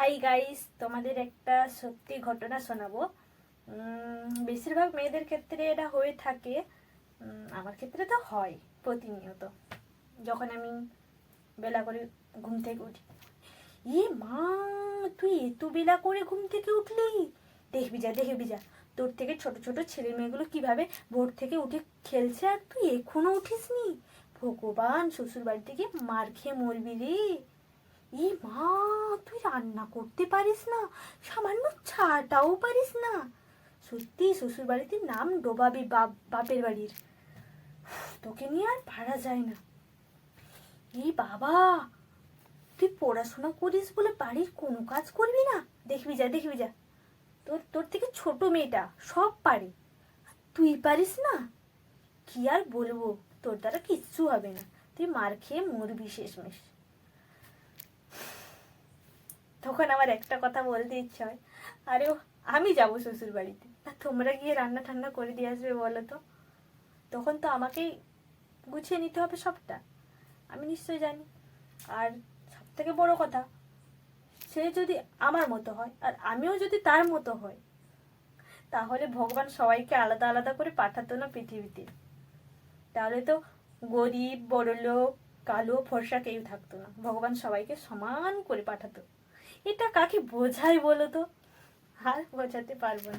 Hi guys তোমাদের একটা সত্যি ঘটনা শোনাবো। বেশিরভাগ মেয়েদের ক্ষেত্রে এটা হয়ে থাকে। আমার ক্ষেত্রে তো হয় প্রতিনিয়ত। যখন আমি বেলা করে ঘুম থেকে উঠি। ই মা, তুই এত বেলা করে ঘুম থেকে উঠলি? দেখবি যা দেখবি যা। তোর থেকে ছোট ছোট ছেলে মেয়েগুলো কীভাবে ভোর থেকে উঠে খেলছে আর তুই এখনও উঠিসনি? ভগবান শ্বশুর বাড়ি থেকে মার খেয়ে মরবি রে। ই মা তুই রান্না করতে পারিস না, সামান্য ছাটাও পারিস না। সত্যি শ্বশুর বাড়িতে নাম ডোবাবি বাপ, বাপের বাড়ির। তোকে নিয়ে আর পারা যায় না। ই বাবা, তুই পড়াশোনা করিস বলে বাড়ির কোনো কাজ করবি না? দেখবি যা দেখবি যা। তোর তোর থেকে ছোট মেয়েটা, সব পারে। তুই পারিস না? কি আর বলব? তোর দ্বারা কিচ্ছু হবে না। তুই মার খেয়ে মরবি শেষমেশ। তখন আমার একটা কথা বলতে ইচ্ছে হয়। আরে আমি যাব শ্বশুর বাড়িতে না তোমরা গিয়ে রান্না ঠান্না করে দিয়ে আসবে বলো তো। তখন তো আমাকেই গুছিয়ে নিতে হবে সবটা। আমি নিশ্চয়ই জানি। আর সব থেকে বড় কথা, সে যদি আমার মতো হয়, আর আমিও যদি তার মতো হয় তাহলে ভগবান সবাইকে আলাদা আলাদা করে পাঠাতো না পৃথিবীতে। তাহলে তো গরিব, বড়লোক, কালো, ফর্সা কেউ থাকতো না। ভগবান সবাইকে সমান করে পাঠাতো। এটা কাকে বোঝাই বলো তো? আর বোঝাতে পারব না।